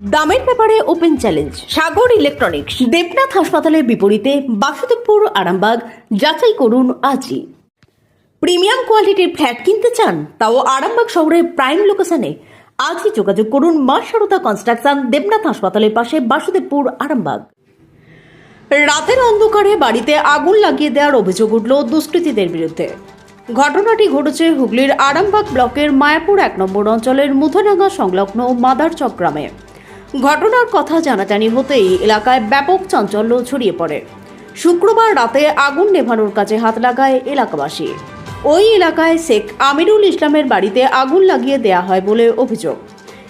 দামের ব্যাপারে open challenge, Sagar electronics, Debnath হাসপাতালের বিপরীতে বাসুদেবপুর, আরামবাগ, যাচাই করুন আজই। প্রিমিয়াম কোয়ালিটির ফ্ল্যাট কিনতে চান, তাও আরামবাগ শহরের প্রাইম লোকেশনে। আজই যোগাযোগ করুন মা সারদা কনস্ট্রাকশন, দেবনাথ হাসপাতালের পাশে বাসুদেবপুর, আরামবাগ। রাতের অন্ধকারে বাড়িতে আগুন লাগিয়ে দেওয়ার অভিযোগ উঠল দুষ্কৃতীদের বিরুদ্ধে। ঘটনাটি ঘটেছে হুগলির আরামবাগ ব্লকের মায়াপুর এক নম্বর অঞ্চলের মুথডাঙ্গা সংলগ্ন মাদারচক গ্রামে। ঘটনার কথা জানাজানি হতেই এলাকায় ব্যাপক চাঞ্চল্য ছড়িয়ে পড়ে। শুক্রবার রাতে আগুন নেভানোর কাজে হাত লাগায় এলাকাবাসী। ওই এলাকায় শেখ আমিরুল ইসলামের বাড়িতে আগুন লাগিয়ে দেয়া হয় বলে অভিযোগ।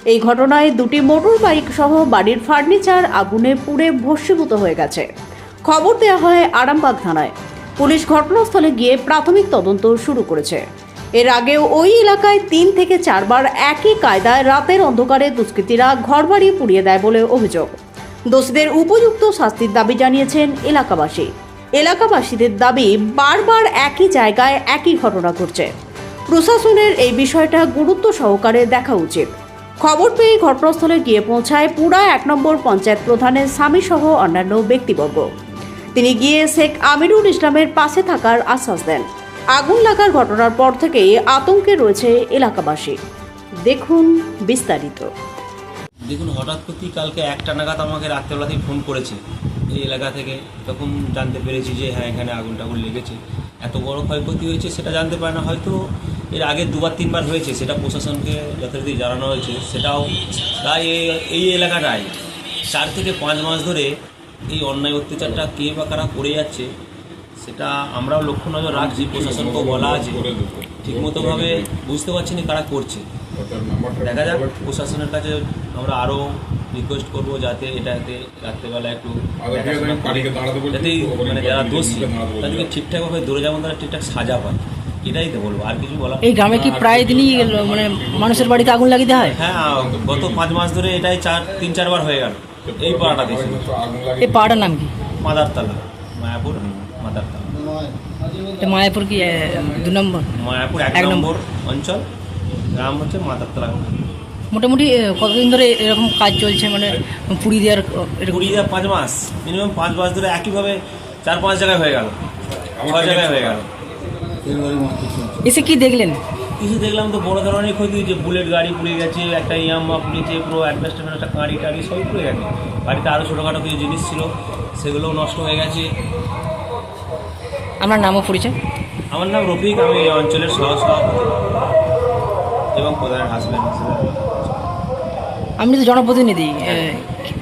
এই ঘটনায় দুটি মোটর বাইক সহ বাড়ির ফার্নিচার আগুনে পুড়ে ভস্মীভূত হয়ে গেছে। খবর দেওয়া হয় আরামবাগ থানায়। পুলিশ ঘটনাস্থলে গিয়ে প্রাথমিক তদন্ত শুরু করেছে। এর আগেও ওই এলাকায় তিন থেকে চারবার একই কায়দায় রাতের অন্ধকারে দুষ্কৃতীরা ঘরবাড়ি পুড়িয়ে দেয় বলে অভিযোগ। দোষীদের উপযুক্ত শাস্তির দাবি জানিয়েছেন এলাকাবাসী। এলাকাবাসীদের দাবি, বারবার একই জায়গায় একই ঘটনা ঘটছে। প্রশাসনের এই বিষয়টা গুরুত্ব সহকারে দেখা উচিত। খবর পেয়ে ঘটনাস্থলে গিয়ে পৌঁছায় পুরা এক নম্বর পঞ্চায়েত প্রধানের স্বামী সহ অন্যান্য ব্যক্তিবর্গ। তিনি গিয়ে শেখ আমিরুল ইসলামের পাশে থাকার আশ্বাস দেন। আগুন লাগার ঘটনার পর থেকেই আতঙ্কে রয়েছে এলাকাবাসী। দেখুন বিস্তারিত। দেখুন, হঠাৎ করতেই কালকে একটা নাগাদ আমাকে রাত্রেবেলাতেই ফোন করেছে এই এলাকা থেকে। তখন জানতে পেরেছি যে হ্যাঁ এখানে আগুন টাগুন লেগেছে। এত বড় ক্ষয়ক্ষতি হয়েছে সেটা জানতে পারে না। হয়তো এর আগে দুবার, তিনবার হয়েছে, সেটা প্রশাসনকে যথারীতি জানানো হয়েছে। সেটাও তাই এই এলাকাটায়। চার থেকে পাঁচ মাস ধরে এই অন্যায় অত্যাচারটা কে বা কারা করে যাচ্ছে সেটা আমরাও লক্ষ্য নজর রাখছি প্রশাসনকেও বলা আছে। ঠিকমতোভাবে বুঝতে পারছি না কারা করছে। দেখা যাক প্রশাসনের কাছে আমরা আরও রিকোয়েস্ট করব যাতে এটাতে রাত্রেবেলা একটু যাতে মানে যারা দোষী তাদেরকে ঠিকঠাকভাবে ধরে যেমন তারা ঠিকঠাক সাজা পায় এটাই তো বলব আর কিছু বলা এই গ্রামে কি প্রায় দিনই মানে মানুষের বাড়িতে আগুন লাগিয়ে দেওয়া হয়? হ্যাঁ গত পাঁচ মাস ধরে এটাই চার তিন চারবার হয়ে গেল। এই পাড়াটা দেশে এই পাহাড়ের নাম কি? মাদারতলা মায়াপুর। মাদারতলা মায়াপুর কি দু নম্বর? মায়াপুর এক এক নম্বর। অঞ্চল। গ্রাম হচ্ছে মাদারতলা মোটামুটি কতদিন ধরে এরকম কাজ চলছে? মানে পুরী দেওয়ার কুড়ি হাজার পাঁচ মাস। মিনিমাম পাঁচ মাস ধরে একইভাবে চার পাঁচ জায়গায় হয়ে গেল। ছয় জায়গায় হয়ে গেল। এসে কি দেখলেন? কিছু দেখলাম তো বড় ধরনের ক্ষতি যে বুলেট গাড়ি পুড়ে গেছে একটা ইয়াম্মা পুড়েছে পুরো অ্যাডভেস্টার একটা গাড়ি টাড়ি সবই পুড়ে গেছে। বাড়িতে আরও ছোটোখাটো কিছু জিনিস ছিল সেগুলোও নষ্ট হয়ে গেছে। আমার নামও পরিচয়? আমার নাম রফিক আমি এই অঞ্চলের সহ সভাপতি এবং প্রধানের হাসবেন্ড হিসেবে আপনি তো জনপ্রতিনিধি আহ,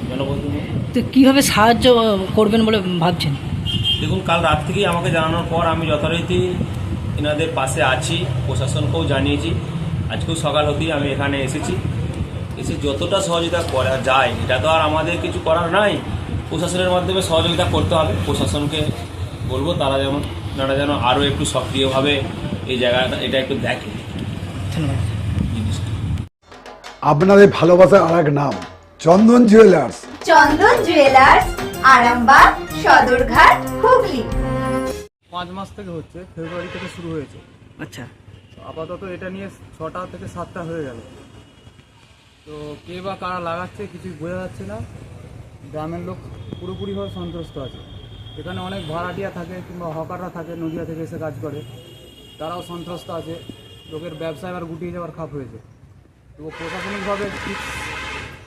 জনপ্রতিনিধি। তো কীভাবে সাহায্য করবেন বলে ভাবছেন? দেখুন কাল রাত থেকেই আমাকে জানানোর পর আমি যথারীতি এনাদের পাশে আছি প্রশাসনকেও জানিয়েছি। আজকেও সকাল হতেই আমি এখানে এসেছি। এসে যতটা সহযোগিতা করা যায় এটা তো আর আমাদের কিছু করার নাই। প্রশাসনের মাধ্যমে সহযোগিতা করতে হবে প্রশাসনকে বলব তারা যেমন তারা যেন আরও একটু সক্রিয়ভাবে এই জায়গাটা এটা একটু দেখে। আপনাদের ভালোবাসার আর এক নাম চন্দন জুয়েলার্স চন্দন জুয়েলার্স আরামবাগ সদরঘাট হুগলি। পাঁচ মাস থেকে হচ্ছে ফেব্রুয়ারি থেকে শুরু হয়েছে। আচ্ছা। আপাতত এটা নিয়ে ছটা থেকে সাতটা হয়ে গেল। তো কে বা কারা লাগাচ্ছে কিছুই বোঝা যাচ্ছে না। গ্রামের লোক পুরোপুরিভাবে সন্ত্রস্ত আছে। এখানে অনেক ভাড়াটিয়া থাকে কিংবা হকাররা থাকে, নদিয়া থেকে এসে কাজ করে। তারাও সন্ত্রস্ত আছে। লোকের ব্যবসা এবার গুটিয়ে যাওয়ার খাপ হয়েছে। তো প্রশাসনিকভাবে ঠিক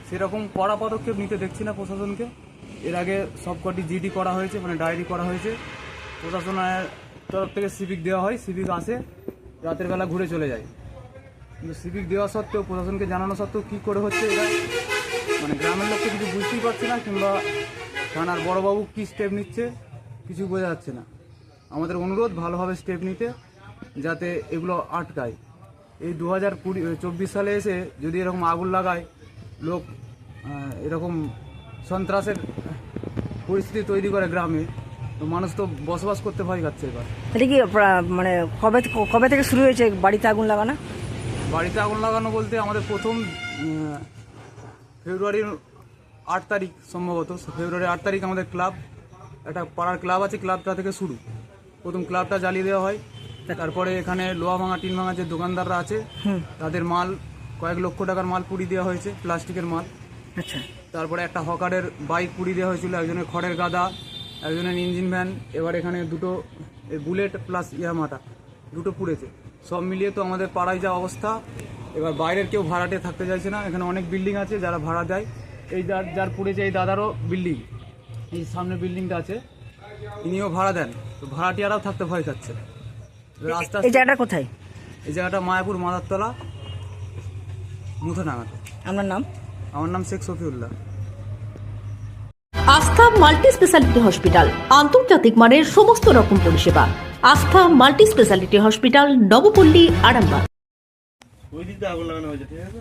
সেরকম কড়া পদক্ষেপ নিতে দেখছি না প্রশাসনকে। এর আগে সবকটি জিডি করা হয়েছে মানে ডায়েরি করা হয়েছে। প্রশাসনের তরফ থেকে সিভিক দেওয়া হয়, সিভিক আসে, রাতের বেলা ঘুরে চলে যায়। কিন্তু সিভিক দেওয়া সত্ত্বেও, প্রশাসনকে জানানো সত্ত্বেও কী করে হচ্ছে এটা? মানে গ্রামের লোককে কিছু বুঝতেই পারছে না, কিংবা থানার বড়বাবু কী স্টেপ নিচ্ছে কিছু বোঝা যাচ্ছে না। আমাদের অনুরোধ ভালোভাবে স্টেপ নিতে যাতে এগুলো আটকায়। এই দু হাজার কুড়ি চব্বিশ সালে এসে যদি এরকম আগুন লাগায় লোক এরকম সন্ত্রাসের পরিস্থিতি তৈরি করে গ্রামে তো মানুষ তো বসবাস করতে ভয় পাচ্ছে এবার। এটা কি মানে কবে কবে থেকে শুরু হয়েছে বাড়িতে আগুন লাগানো? বাড়িতে আগুন লাগানো বলতে আমাদের প্রথম ফেব্রুয়ারির আট তারিখ সম্ভবত ফেব্রুয়ারি আট তারিখ আমাদের ক্লাব একটা পাড়ার ক্লাব আছে ক্লাবটা থেকে শুরু। প্রথম ক্লাবটা জ্বালিয়ে দেওয়া হয় তারপরে এখানে লোহা ভাঙা টিন ভাঙা যে দোকানদাররা আছে তাদের মাল কয়েক লক্ষ টাকার মাল পুড়িয়ে দেওয়া হয়েছে প্লাস্টিকের মাল। আচ্ছা। তারপরে একটা হকারের বাইক পুড়িয়ে দেওয়া হয়েছিল একজনের খড়ের গাদা একজনের ইঞ্জিন ভ্যান এবার এখানে দুটো বুলেট প্লাস ইয়ামাটা দুটো পুড়েছে। সব মিলিয়ে তো আমাদের পাড়ায় যা অবস্থা এবার বাইরের কেউ ভাড়াটে থাকতে চাইছে না এখানে অনেক বিল্ডিং আছে যারা ভাড়া দেয় এই যার যার পুড়েছে এই দাদারও বিল্ডিং এই সামনে বিল্ডিংটা আছে। ইনিও ভাড়া দেন। তো ভাড়াটিয়ারাও থাকতে ভয় খাচ্ছে। রাস্তা এই জায়গাটা কোথায়? এই জায়গাটা মায়াপুর মাদারতলা মুথনাঘাট আমার নাম? আমার নাম শেখ সফিউল্লাহ আস্থা মাল্টি স্পেশালিটি হসপিটাল আন্তর্জাতিক মানের সমস্ত রকম পরিষেবা। Astha multi speciality hospital Nabapalli Arambagh. ওই দিকটা আগুন লাগানো হয়েছে ঠিক আছে?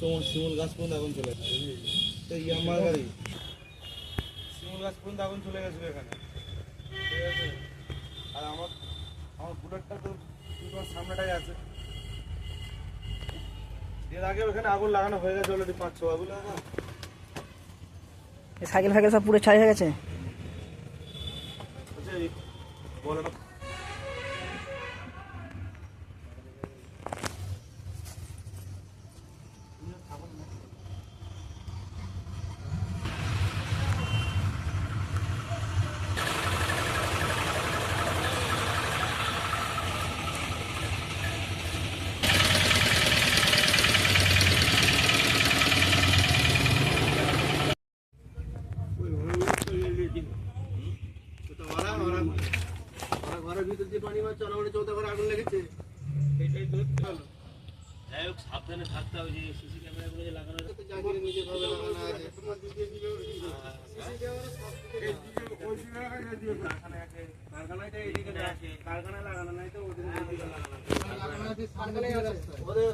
তোমার গাছ চলে গেছে গাড়ি গাছ চলে এখানে ঠিক আছে আর আমার আমার তোমার সামনেটাই আছে আগে ওখানে আগুন লাগানো হয়ে গেছে আগুন লাগানো সাইকেল ফাইকেল সব পুরো ছাই হয়ে গেছে? আচ্ছা এই বলো না যাই হোক সাবধানে থাকতে হবে যে সিসি ক্যামেরাগুলো যে লাগানো আছে। কারখানায় এদিকে আছে। কারখানায় লাগানো নাই তো ওদের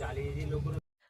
জ্বালিয়ে দিয়ে লোক